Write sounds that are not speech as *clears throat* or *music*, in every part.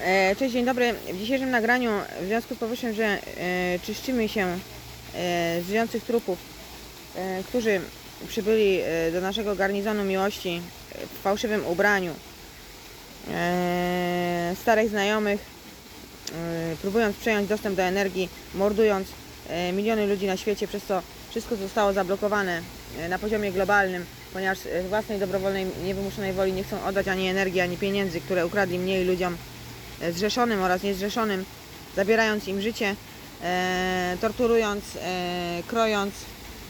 E, Cześć, dzień dobry. W dzisiejszym nagraniu, w związku z powyższym, że e, czyszczymy się e, z żyjących trupów, którzy przybyli do naszego garnizonu miłości w fałszywym ubraniu, starych znajomych, próbując przejąć dostęp do energii, mordując miliony ludzi na świecie, przez co wszystko zostało zablokowane na poziomie globalnym, ponieważ własnej dobrowolnej, niewymuszonej woli nie chcą oddać ani energii, ani pieniędzy, które ukradli mniej ludziom zrzeszonym oraz niezrzeszonym, zabierając im życie, e, torturując, e, krojąc,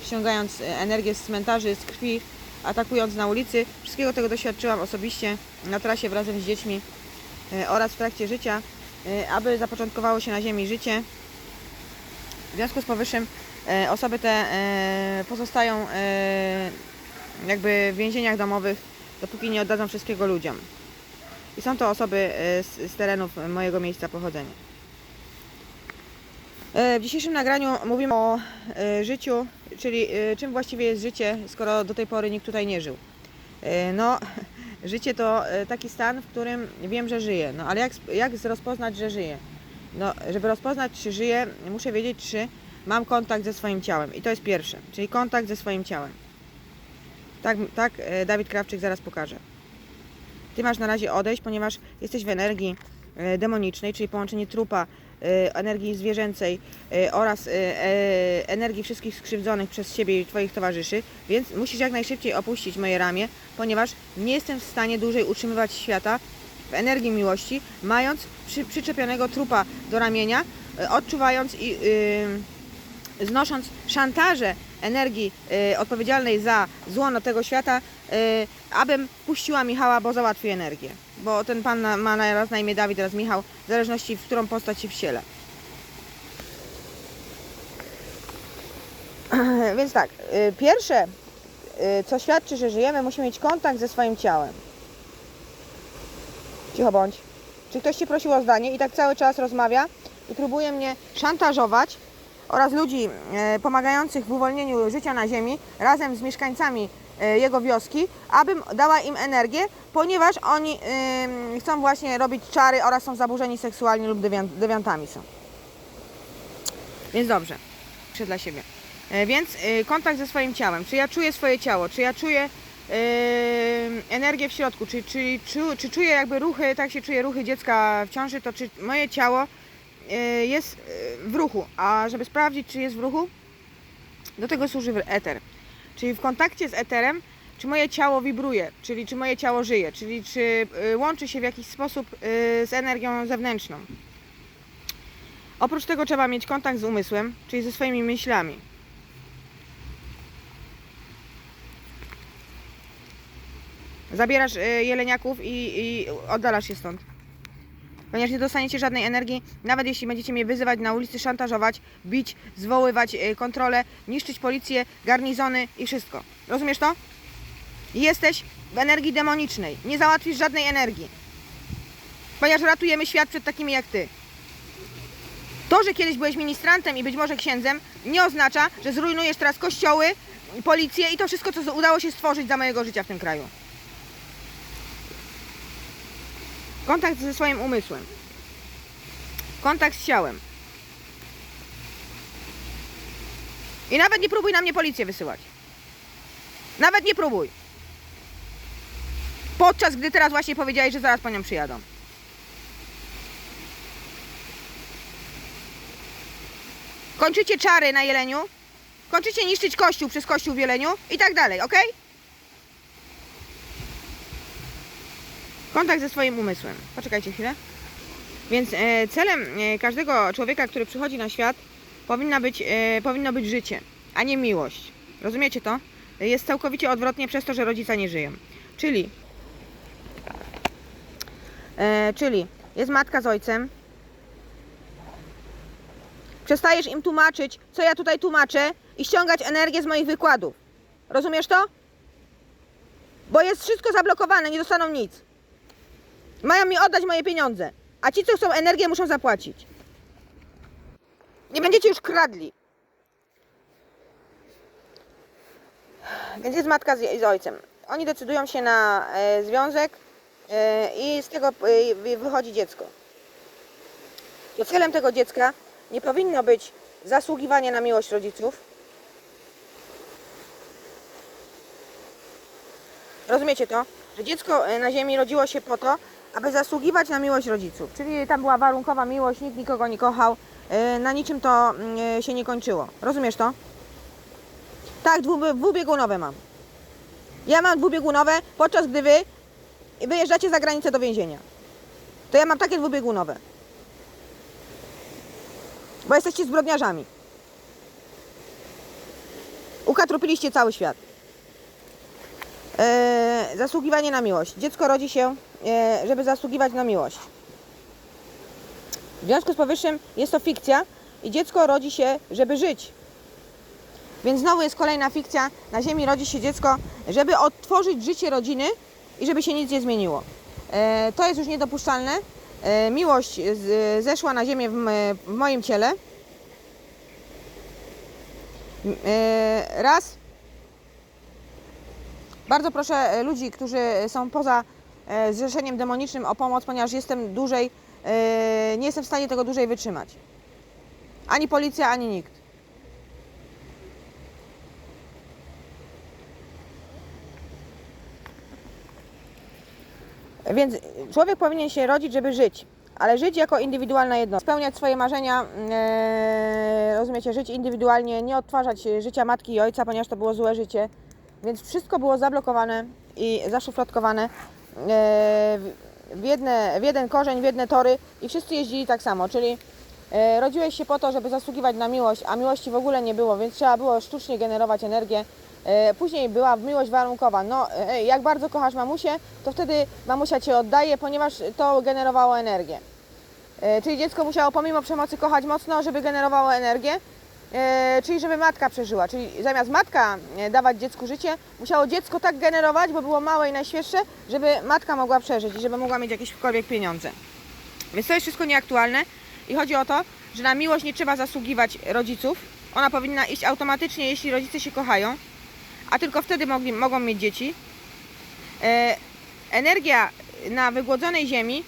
ściągając e, energię z cmentarzy, z krwi, atakując na ulicy. Wszystkiego tego doświadczyłam osobiście na trasie wraz z dziećmi e, oraz w trakcie życia, e, aby zapoczątkowało się na ziemi życie. W związku z powyższym e, osoby te e, pozostają e, jakby w więzieniach domowych, dopóki nie oddadzą wszystkiego ludziom. I są to osoby e, z, z terenów mojego miejsca pochodzenia. E, W dzisiejszym nagraniu mówimy o e, życiu, czyli czym właściwie jest życie, skoro do tej pory nikt tutaj nie żył. No, *laughs* życie to taki stan, w którym wiem, że żyję. No, ale jak, jak rozpoznać, że żyję? No, żeby rozpoznać, czy żyję, muszę wiedzieć, czy mam kontakt ze swoim ciałem. I to jest pierwsze, czyli kontakt ze swoim ciałem. Tak, tak Dawid Krawczyk zaraz pokaże. Ty masz na razie odejść, ponieważ jesteś w energii e, demonicznej, czyli połączenie trupa, e, energii zwierzęcej e, oraz energii wszystkich skrzywdzonych przez siebie i Twoich towarzyszy, więc musisz jak najszybciej opuścić moje ramię, ponieważ nie jestem w stanie dłużej utrzymywać świata w energii miłości, mając przy, przyczepionego trupa do ramienia, odczuwając i y, znosząc szantaże energii y, odpowiedzialnej za zło tego świata, abym puściła Michała, bo załatwi energię. Bo ten pan ma raz na imię Dawid, raz Michał, w zależności w którą postać się wciele. *clears throat* Więc tak, y, pierwsze, y, co świadczy, że żyjemy, musimy mieć kontakt ze swoim ciałem. Cicho bądź. Czy ktoś Cię prosił o zdanie i tak cały czas rozmawia i próbuje mnie szantażować oraz ludzi pomagających w uwolnieniu życia na ziemi razem z mieszkańcami jego wioski, abym dała im energię, ponieważ oni chcą właśnie robić czary oraz są zaburzeni seksualnie lub dewian- dewiantami są. Więc dobrze, Piszę dla siebie. E, Więc y, kontakt ze swoim ciałem. Czy ja czuję swoje ciało? Czy ja czuję energię w środku? Czy, czy, czy, czy czuję jakby ruchy, tak się czuję ruchy dziecka w ciąży, to czy moje ciało jest w ruchu? A żeby sprawdzić, czy jest w ruchu, do tego służy eter. Czyli w kontakcie z eterem, czy moje ciało wibruje, czyli czy moje ciało żyje, czyli czy y, łączy się w jakiś sposób y, z energią zewnętrzną. Oprócz tego trzeba mieć kontakt z umysłem, czyli ze swoimi myślami. Zabierasz y, jeleniaków i, i oddalasz się stąd. Ponieważ nie dostaniecie żadnej energii, nawet jeśli będziecie mnie wyzywać na ulicy, szantażować, bić, zwoływać y, kontrolę, niszczyć policję, garnizony i wszystko. Rozumiesz to? Jesteś w energii demonicznej. Nie załatwisz żadnej energii. Ponieważ ratujemy świat przed takimi jak ty. To, że kiedyś byłeś ministrantem i być może księdzem, nie oznacza, że zrujnujesz teraz kościoły, policję i to wszystko, co udało się stworzyć za mojego życia w tym kraju. Kontakt ze swoim umysłem. Kontakt z ciałem. I nawet nie próbuj na mnie policję wysyłać. Nawet nie próbuj. Podczas gdy teraz właśnie powiedziałeś, że zaraz po nią przyjadą. Kończycie czary na jeleniu. Kończycie niszczyć kościół przez kościół w jeleniu i tak dalej, ok? Kontakt ze swoim umysłem. Poczekajcie chwilę. Więc e, celem e, każdego człowieka, który przychodzi na świat, powinna być, e, powinno być życie, a nie miłość. Rozumiecie to? Jest całkowicie odwrotnie przez to, że rodzica nie żyją. Czyli, e, czyli jest matka z ojcem, Przestajesz im tłumaczyć, co ja tutaj tłumaczę i ściągać energię z moich wykładów. Rozumiesz to? Bo jest wszystko zablokowane, nie dostaną nic. Mają mi oddać moje pieniądze, a ci, co chcą energię, muszą zapłacić. Nie będziecie już kradli. Więc jest matka z, z ojcem. Oni decydują się na e, związek e, i z tego e, wychodzi dziecko. to celem tego dziecka nie powinno być zasługiwanie na miłość rodziców. Rozumiecie to? Że dziecko e, na ziemi rodziło się po to, aby zasługiwać na miłość rodziców. Czyli tam była warunkowa miłość, nikt nikogo nie kochał, e, na niczym to mm, e, się nie kończyło. Rozumiesz to? Tak, dwu- dwubiegunowe mam. Ja mam dwubiegunowe, podczas gdy wy wyjeżdżacie za granicę do więzienia. To ja mam takie dwubiegunowe. Bo jesteście zbrodniarzami. Ukatrupiliście cały świat. Eee, zasługiwanie na miłość. Dziecko rodzi się, e, żeby zasługiwać na miłość. W związku z powyższym jest to fikcja i dziecko rodzi się, żeby żyć. Więc znowu jest kolejna fikcja. Na Ziemi rodzi się dziecko, żeby odtworzyć życie rodziny i żeby się nic nie zmieniło. E, to jest już niedopuszczalne. E, miłość zeszła na Ziemię w, moim ciele. Raz. Bardzo proszę e, ludzi, którzy są poza e, zrzeszeniem demonicznym o pomoc, ponieważ jestem dłużej, e, nie jestem w stanie tego dłużej wytrzymać. Ani policja, ani nikt. Więc człowiek powinien się rodzić, żeby żyć, ale żyć jako indywidualna jednostka. Spełniać swoje marzenia, e, rozumiecie, żyć indywidualnie, nie odtwarzać życia matki i ojca, ponieważ to było złe życie. Więc wszystko było zablokowane i zaszufladkowane e, w- jedne, w jeden korzeń, w jedne tory i wszyscy jeździli tak samo, czyli e, rodziłeś się po to, żeby zasługiwać na miłość, a miłości w ogóle nie było, więc trzeba było sztucznie generować energię. E, Później była miłość warunkowa. No, jak bardzo kochasz mamusię, to wtedy mamusia cię oddaje, ponieważ to generowało energię. Czyli dziecko musiało pomimo przemocy kochać mocno, żeby generowało energię, czyli żeby matka przeżyła. Czyli zamiast matka e, dawać dziecku życie, musiało dziecko tak generować, bo było małe i najświeższe, żeby matka mogła przeżyć i żeby mogła mieć jakiekolwiek pieniądze. Więc to jest wszystko nieaktualne i chodzi o to, że na miłość nie trzeba zasługiwać rodziców. Ona powinna iść automatycznie, jeśli rodzice się kochają, a tylko wtedy mogli, mogą mieć dzieci. E, energia na wygłodzonej ziemi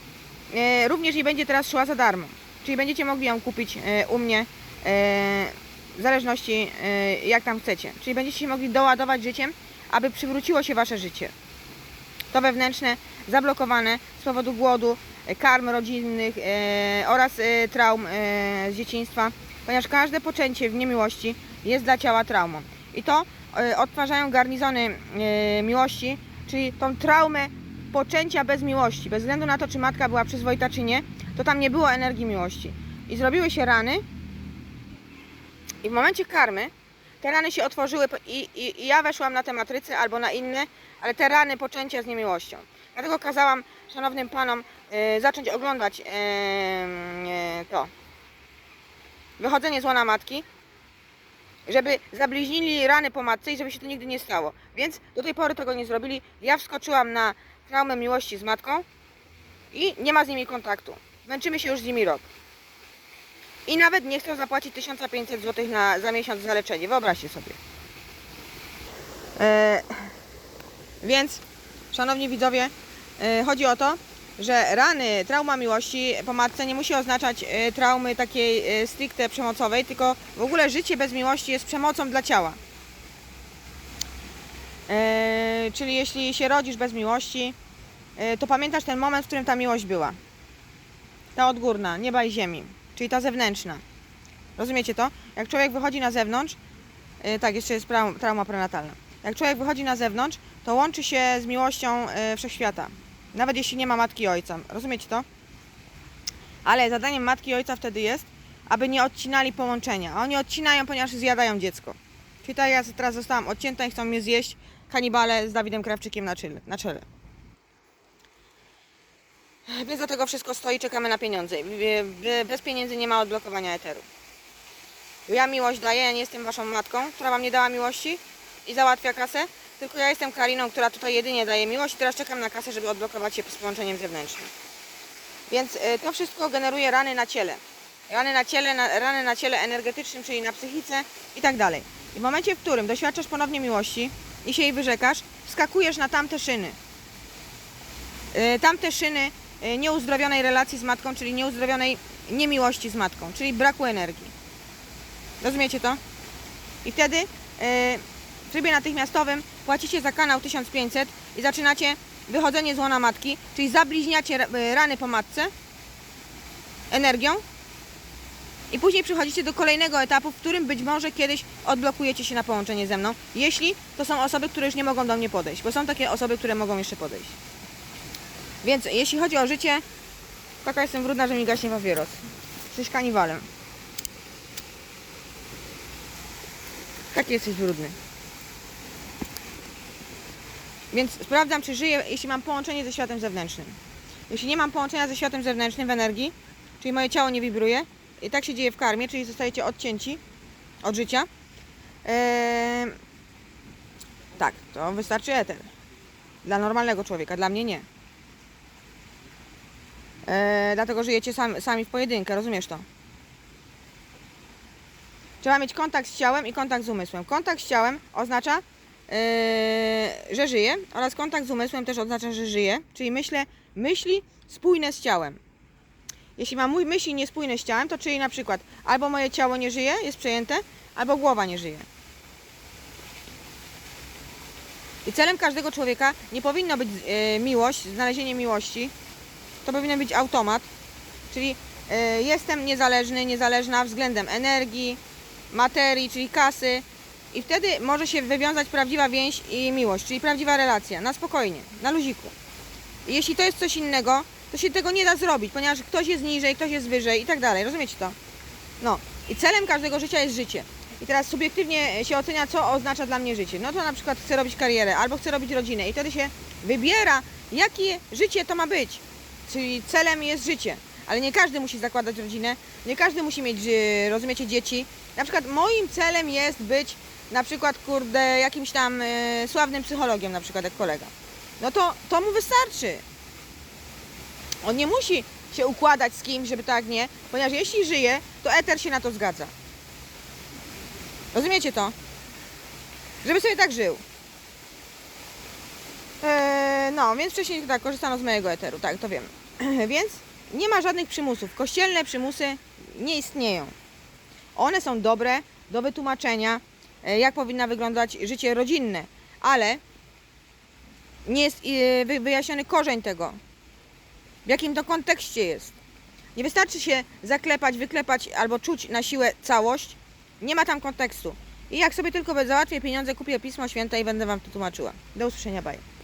e, również nie będzie teraz szła za darmo. Czyli będziecie mogli ją kupić e, u mnie e, w zależności e, jak tam chcecie. Czyli będziecie się mogli doładować życiem, aby przywróciło się wasze życie. To wewnętrzne, zablokowane z powodu głodu, e, karm rodzinnych e, oraz traum z dzieciństwa, ponieważ każde poczęcie w niemiłości jest dla ciała traumą. I to odtwarzają garnizony miłości, czyli tą traumę poczęcia bez miłości. Bez względu na to, czy matka była przyzwoita, czy nie, to tam nie było energii miłości. I zrobiły się rany. I w momencie karmy te rany się otworzyły i, i, i ja weszłam na te matryce albo na inne, ale te rany poczęcia z niemiłością. Dlatego kazałam szanownym panom e, zacząć oglądać e, e, to wychodzenie z łona matki, żeby zabliźnili rany po matce i żeby się to nigdy nie stało. Więc do tej pory tego nie zrobili. Ja wskoczyłam na traumę miłości z matką i nie ma z nimi kontaktu. Męczymy się już z nimi rok. I nawet nie chcą zapłacić 1500 zł na, za miesiąc za leczenie. Wyobraźcie sobie. E, więc, szanowni widzowie, e, chodzi o to, że rany, trauma miłości po matce nie musi oznaczać e, traumy takiej e, stricte przemocowej, tylko w ogóle życie bez miłości jest przemocą dla ciała. E, czyli jeśli się rodzisz bez miłości, e, to pamiętasz ten moment, w którym ta miłość była. Ta odgórna, nieba i ziemi, czyli ta zewnętrzna. Rozumiecie to? Jak człowiek wychodzi na zewnątrz, e, tak, jeszcze jest trau- trauma prenatalna. Jak człowiek wychodzi na zewnątrz, to łączy się z miłością e, wszechświata. Nawet jeśli nie ma matki i ojca. Rozumiecie to? Ale zadaniem matki i ojca wtedy jest, aby nie odcinali połączenia. A oni odcinają, ponieważ zjadają dziecko. Czyli tak ja teraz zostałam odcięta i chcą mnie zjeść kanibale z Dawidem Krawczykiem na czele. Na czele. Więc do tego wszystko stoi, czekamy na pieniądze. Be- Bez pieniędzy nie ma odblokowania eteru. Ja miłość daję, ja nie jestem waszą matką, która wam nie dała miłości i załatwia kasę, tylko ja jestem Kariną, która tutaj jedynie daje miłość i teraz czekam na kasę, żeby odblokować się z połączeniem zewnętrznym. Więc y, to wszystko generuje rany na ciele. Rany na ciele, na, rany na ciele energetycznym, czyli na psychice i tak dalej. I w momencie, w którym doświadczasz ponownie miłości i się jej wyrzekasz, skakujesz na tamte szyny. Y, Tamte szyny nieuzdrowionej relacji z matką, czyli nieuzdrowionej niemiłości z matką, czyli braku energii. Rozumiecie to? I wtedy e, w trybie natychmiastowym płacicie za kanał 1500 i zaczynacie wychodzenie z łona matki, czyli zabliźniacie e, rany po matce energią i później przechodzicie do kolejnego etapu, w którym być może kiedyś odblokujecie się na połączenie ze mną, jeśli to są osoby, które już nie mogą do mnie podejść, bo są takie osoby, które mogą jeszcze podejść. Więc jeśli chodzi o życie, taka jestem brudna, że mi gaśnie papieros. Jesteś kaniwalem. Taki jesteś brudny. Więc sprawdzam, czy żyję, jeśli mam połączenie ze światem zewnętrznym. Jeśli nie mam połączenia ze światem zewnętrznym w energii, czyli moje ciało nie wibruje, i tak się dzieje w karmie, czyli zostajecie odcięci od życia, eee, tak, to wystarczy eter. Dla normalnego człowieka, dla mnie nie. Eee, dlatego żyjecie sami, sami w pojedynkę, rozumiesz to? Trzeba mieć kontakt z ciałem i kontakt z umysłem. Kontakt z ciałem oznacza, eee, że żyję, oraz kontakt z umysłem też oznacza, że żyję, czyli myślę myśli spójne z ciałem. Jeśli mam mój myśli niespójne z ciałem, to czyli na przykład albo moje ciało nie żyje, jest przejęte, albo głowa nie żyje. I celem każdego człowieka nie powinno być e, miłość, znalezienie miłości. To powinien być automat. Czyli e, jestem niezależny, niezależna względem energii, materii, czyli kasy. I wtedy może się wywiązać prawdziwa więź i miłość, czyli prawdziwa relacja, na spokojnie, na luziku. Jeśli to jest coś innego, to się tego nie da zrobić, ponieważ ktoś jest niżej, ktoś jest wyżej i tak dalej. Rozumiecie to? No. I celem każdego życia jest życie. I teraz subiektywnie się ocenia, co oznacza dla mnie życie. No to na przykład chcę robić karierę albo chcę robić rodzinę i wtedy się wybiera, jakie życie to ma być. Czyli celem jest życie. Ale nie każdy musi zakładać rodzinę, nie każdy musi mieć, y, rozumiecie, dzieci. Na przykład moim celem jest być na przykład, kurde, jakimś tam y, sławnym psychologiem, na przykład jak kolega. No to, to mu wystarczy. On nie musi się układać z kimś, żeby tak nie, ponieważ jeśli żyje, to eter się na to zgadza. Rozumiecie to? Żeby sobie tak żył. Eee, no, więc wcześniej tak korzystano z mojego eteru, tak, to wiem. *clears throat* więc nie ma żadnych przymusów. Kościelne przymusy nie istnieją. One są dobre do wytłumaczenia, e, jak powinna wyglądać życie rodzinne, ale nie jest e, wy- wyjaśniony korzeń tego, w jakim to kontekście jest. Nie wystarczy się zaklepać, wyklepać albo czuć na siłę całość. Nie ma tam kontekstu. I jak sobie tylko załatwię pieniądze, kupię Pismo Święte i będę Wam to tłumaczyła. Do usłyszenia, bye.